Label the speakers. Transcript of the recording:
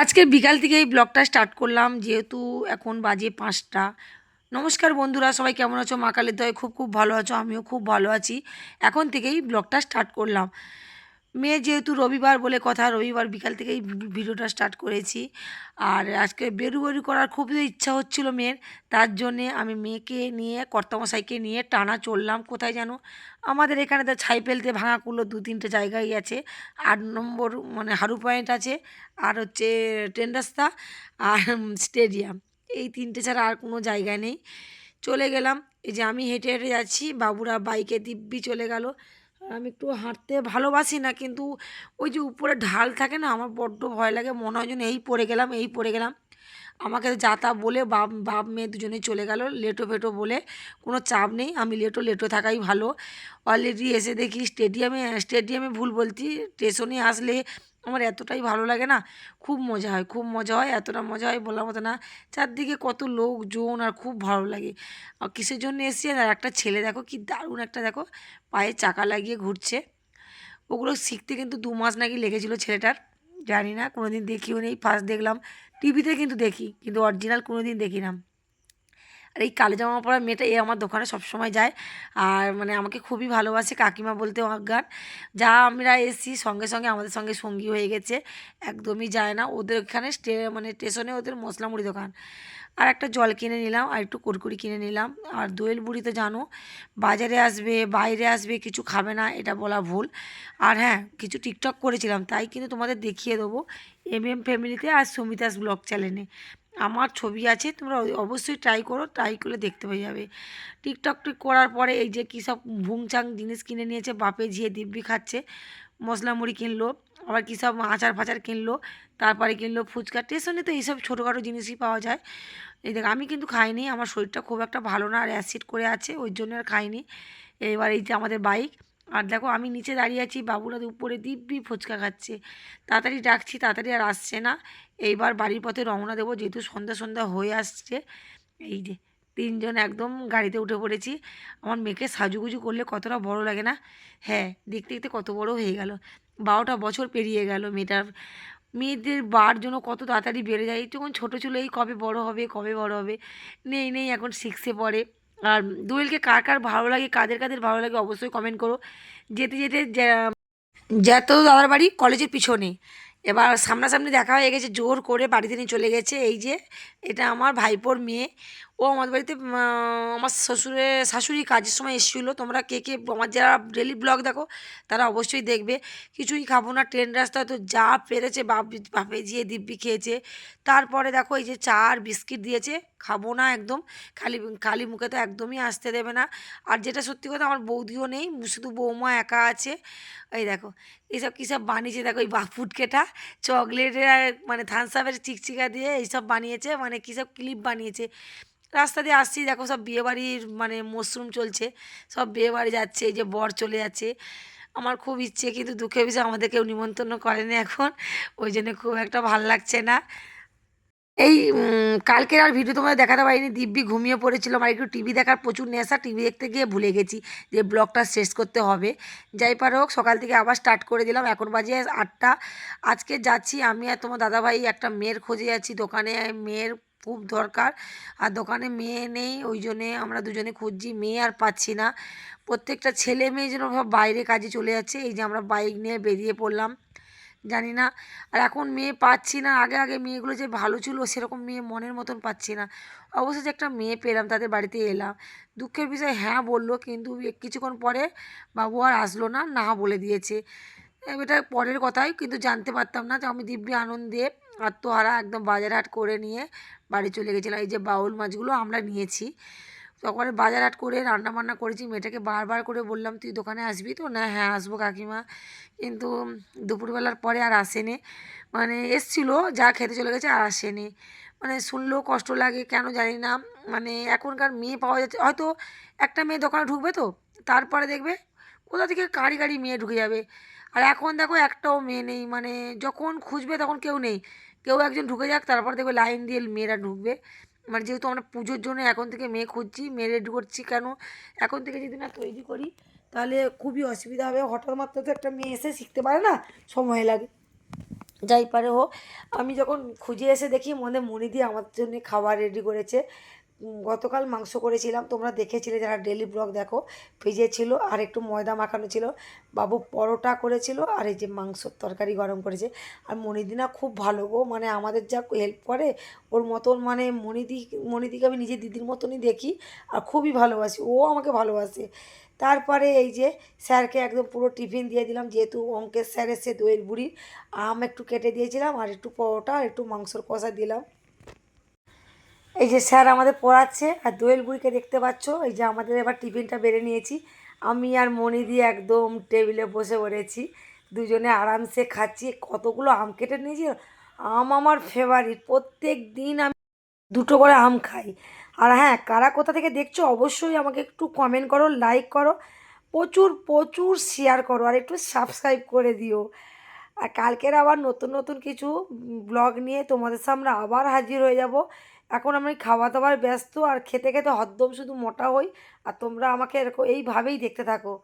Speaker 1: আজকে বিকাল থেকে এই ব্লগটা স্টার্ট করলাম, যেহেতু এখন বাজে পাঁচটা। নমস্কার বন্ধুরা, সবাই কেমন আছো? মা কালীর দয়ে খুব খুব ভালো আছো, আমিও খুব ভালো আছি। এখন থেকেই ব্লগটা স্টার্ট করলাম। মেয়ে যেহেতু রবিবার বলে কথা, রবিবার বিকাল থেকেই ভিডিওটা স্টার্ট করেছি। আর আজকে বেরু বেরু করার খুবই ইচ্ছা হচ্ছিল মেয়ের, তার জন্যে আমি মেয়েকে নিয়ে, কর্তামশাইকে নিয়ে টানা চললাম। কোথায় যেন আমাদের এখানে তো ছাই ফেলতে ভাঙা কুলো দু তিনটে জায়গায় আছে। আট নম্বর মানে হারু পয়েন্ট আছে, আর হচ্ছে ট্রেন রাস্তা আর স্টেডিয়াম। এই তিনটে ছাড়া আর কোনো জায়গা নেই। চলে গেলাম। এই যে আমি হেঁটে হেঁটে যাচ্ছি, বাবুরা বাইকে দিব্যি চলে গেল। আমি একটু হাঁটতে ভালোবাসি না, কিন্তু ওই যে উপরে ঢাল থাকে না, আমার বড্ড ভয় লাগে, মনে হয় যেন এই পড়ে গেলাম, এই পড়ে গেলাম। আমাকে যা তা বলে বাপ বাপ মেয়ে দুজনে চলে গেল, লেটো ফেটো বলে কোনো চাপ নেই, আমি লেটো লেটো থাকাই ভালো। অলরেডি এসে দেখি স্টেডিয়ামে স্টেডিয়ামে ভুল বলছি স্টেশনে আসলে আমার এতটাই ভালো লাগে না, খুব মজা হয়, খুব মজা হয়, এতটা মজা হয় বলার মতো না। চারদিকে কত লোকজন আর খুব ভালো লাগে। আর কিসের জন্য এসছি আর একটা ছেলে দেখো, কি দারুণ একটা দেখো, পায়ে চাকা লাগিয়ে ঘুরছে। ওগুলো শিখতে কিন্তু দু মাস নাকি লেগেছিলো ছেলেটার, জানি না কোনো দিন দেখিও নেই ফার্স্ট দেখলাম। টিভিতে কিন্তু দেখি, কিন্তু অরিজিনাল কোনো দিন দেখি না আর এই কালো জামা পরা মেয়েটা এ আমার দোকানে সবসময় যায়। আর মানে আমাকে খুবই ভালোবাসে, কাকিমা বলতে অজ্ঞান যা আমরা এসছি সঙ্গে সঙ্গে আমাদের সঙ্গে সঙ্গী হয়ে গেছে, একদমই যায় না। ওদের ওখানে স্টে মানে স্টেশনে ওদের মশলা মুড়ি দোকান। আর একটা জল কিনে নিলাম, আর একটু কুরকুরি কিনে নিলাম। আর দোয়েল বুড়ি তো জানো, বাজারে আসবে, বাইরে আসবে, কিছু খাবে না, এটা বলা ভুল। আর হ্যাঁ কিছু টিকটক করেছিলাম, তাই কিন্তু তোমাদের দেখিয়ে দেবো। এম এম ফ্যামিলিতে আর সুমিতাস ব্লগ চ্যানেলে। আমার ছবি আছে, তোমরা অবশ্যই ট্রাই করো ট্রাই করলে দেখতে পেয়ে যাবে। টিকটক টিক করার পরে এই যে কী সব ভুংচাং জিনিস কিনে নিয়েছে, বাপে ঝিয়ে দিব্যি খাচ্ছে, মশলা মুড়ি কিনলো, আবার কী সব আচার ফাচার কিনলো, তারপরে কিনলো ফুচকা স্টেশনে তো এইসব ছোটোখাটো জিনিসই পাওয়া যায়। এই দেখ, আমি কিন্তু খাইনি, আমার শরীরটা খুব একটা ভালো না, আর অ্যাসিড করে আছে, ওই জন্য আর খাইনি। এবার এই যে আমাদের বাইক আর দেখো আমি নিচে দাঁড়িয়ে আছি, বাবুরা উপরে দিব্যি ফুচকা খাচ্ছে। তাড়াতাড়ি ডাকছি, তাড়াতাড়ি আর আসছে না। এইবার বাড়ির পথে রওনা দেবো, যেহেতু সন্ধ্যা সন্ধ্যা হয়ে আসছে। এই যে তিনজন একদম গাড়িতে উঠে পড়েছি। আমার মেয়েকে সাজুগুজু করলে কতটা বড় লাগে না? হ্যাঁ দেখতে দেখতে কত বড় হয়ে গেল। বারোটা বছর পেরিয়ে গেল মেয়েটার। মেয়েদের বার জন্য কত তাড়াতাড়ি বেড়ে যায়। যখন ছোটো ছিল, এই কবে বড় হবে, কবে বড় হবে? নেই নেই, এখন সিক্সে পড়ে। আর দোয়েলকে কার কার ভালো লাগে, কাদের কাদের ভালো লাগে অবশ্যই কমেন্ট করো। যেতে যেতে যা- জ্যাত দাদার বাড়ি কলেজের পিছনে। এবার সামনাসামনি দেখা হয়ে গেছে, জোর করে বাড়িতে নিয়ে চলে গেছে। এই যে, এটা আমার ভাইপোর মেয়ে। ও আমাদের বাড়িতে আমার শ্বশুরের শাশুড়ি কাজের সময় এসেছিল। তোমরা কে কে, আমার যারা ডেলি ব্লগ দেখো, তারা অবশ্যই দেখবে। কিছুই খাব না, ট্রেন রাস্তায় তো যা পেরেছে, বাপ, বাপে জিয়ে দিব্যি খেয়েছে। তারপরে দেখো, এই যে চা আর বিস্কিট দিয়েছে, খাব না একদম। খালি খালি মুখে তো একদমই আসতে দেবে না। আর যেটা সত্যি কথা, আমার বৌদিও নেই, শুধু বৌমা একা আছে। এই দেখো এইসব কী সব বানিয়েছে? দেখো ওই বা ফুটকেটা চকলেটের মানে থানসাপের চিকচিকা দিয়ে এইসব বানিয়েছে মানে কী সব ক্লিপ বানিয়েছে। রাস্তা দিয়ে আসছি, দেখো সব বিয়েবাড়ির মানে মশরুম চলছে, সব বিয়েবাড়ি যাচ্ছে, এই যে বর চলে যাচ্ছে। আমার খুব ইচ্ছে, কিন্তু দুঃখের বিষয় আমাদের কেউ নিমন্ত্রণ করেনি এখন, ওই জন্য খুব একটা ভালো লাগছে না। এই কালকের আর ভিডিও তোমাদের দেখাতে পারিনি। দিব্যি ঘুমিয়ে পড়েছিলাম আর একটু টিভি দেখার প্রচুর নেশা। টিভি দেখতে গিয়ে ভুলে গেছি যে ব্লগটা শেষ করতে হবে। যাই হোক, সকাল থেকে আবার স্টার্ট করে দিলাম। এখন বাজে আটটা। আজকে যাচ্ছি আমি আর তোমার দাদাভাই একটা মেয়ের খোঁজে যাচ্ছি। দোকানে মেয়ের খুব দরকার। আর দোকানে মেয়ে নেই, ওই জন্যে আমরা দুজনে খুঁজছি। মেয়ে আর পাচ্ছি না। প্রত্যেকটা ছেলে মেয়ে যেন বাইরে কাজে চলে যাচ্ছে। এই যে আমরা বাইক নিয়ে বেরিয়ে পড়লাম। জানি না। আর এখন মেয়ে পাচ্ছি না। আগে আগে মেয়েগুলো যে ভালো ছিল, সেরকম মেয়ে মনের মতন পাচ্ছি না। অবশ্যই যে একটা মেয়ে পেলাম, তাদের বাড়িতে এলাম। দুঃখের বিষয় হ্যাঁ বলল, কিন্তু কিছুক্ষণ পরে বাবু আর আসলো না না বলে দিয়েছে। এটা পরের কথাই, কিন্তু জানতে পারতাম না যে আমি দিব্যি আনন্দে আত্মহারা একদম বাজার হাট করে নিয়ে বাড়ি চলে গেছিলাম। এই যে বাউল মাছগুলো আমরা নিয়েছি। তারপরে বাজার হাট করে রান্না বান্না করেছি, মেয়েটাকে বারবার করে বললাম, তুই দোকানে আসবি তো? না হ্যাঁ আসব কাকিমা। কিন্তু দুপুরবেলার পরে আর আসেনি। মানে এসছিলো, যা খেতে চলে গেছে আর আসেনি। মানে শুনলেও কষ্ট লাগে, কেন জানি না। মানে এখনকার মেয়ে পাওয়া যাচ্ছে, হয়তো একটা মেয়ে দোকানে ঢুকবে তো, তারপরে দেখবে কোথা থেকে কারি কারি মেয়ে ঢুকে যাবে। আর এখন দেখো একটাও মেয়ে নেই মানে যখন খুঁজবে তখন কেউ নেই। কেউ একজন ঢুকে যাক, তারপর দেখবে লাইন দিয়ে মেয়েরা ঢুকবে। মানে যেহেতু আমরা পুজোর জন্য এখন থেকে মেয়ে খুঁজছি, মেয়ে রেডি করছি কেন? এখন থেকে যদি না তৈরি করি, তাহলে খুবই অসুবিধা হবে। হঠাৎ মাত্র তো একটা মেয়ে এসে শিখতে পারে না, সময় লাগে। যাই পারে হোক, আমি যখন খুঁজে এসে দেখি মনে মনিদি আমার জন্য খাবার রেডি করেছে। গতকাল মাংস করেছিলাম। তোমরা দেখেছিলে যারা ডেলি ব্লগ দেখো ভিজে ছিল আর একটু ময়দা মাখানো ছিল। বাবু পরোটা করেছিল আর এই যে মাংসর তরকারি গরম করেছে। আর মনিদি না খুব ভালো গো মানে আমাদের যা হেল্প করে, ওর মতন মানে মনিদি মনিদিকে আমি নিজের দিদির মতনই দেখি আর খুবই ভালোবাসি। ও আমাকে ভালোবাসে। তারপরে এই যে স্যারকে একদম পুরো টিফিন দিয়ে দিলাম, যেহেতু অঙ্কের স্যার এসে দইয়ের বুড়ি আম একটু কেটে দিয়েছিলাম আর একটু পরোটা আর একটু মাংসর কষা দিলাম। এই যে স্যার আমাদের পড়াচ্ছে, আর দোয়েল বুড়িকে দেখতে পাচ্ছ? এই যে আমাদের এবার টিফিনটা বেড়ে নিয়েছি। আমি আর মনি দিয়ে একদম টেবিলে বসে পড়েছি। দুজনে আরামসে খাচ্ছি। কতগুলো আম কেটে নিয়েছি। আম আমার ফেভারিট প্রত্যেক দিন আমি দুটো করে আম খাই। আর হ্যাঁ কারা কোথা থেকে দেখছ অবশ্যই আমাকে একটু কমেন্ট করো লাইক করো। প্রচুর প্রচুর শেয়ার করো আর একটু সাবস্ক্রাইব করে দিও। আর কালকের আবার নতুন নতুন কিছু ব্লগ নিয়ে তোমাদের সামনে আবার হাজির হয়ে যাব। এখন আমি খাওয়া দাওয়ার ব্যস্ত আর খেতে খেতে হদ্দম শুধু মোটা হই, আর তোমরা আমাকে এরকম এইভাবেই দেখতে থাকো।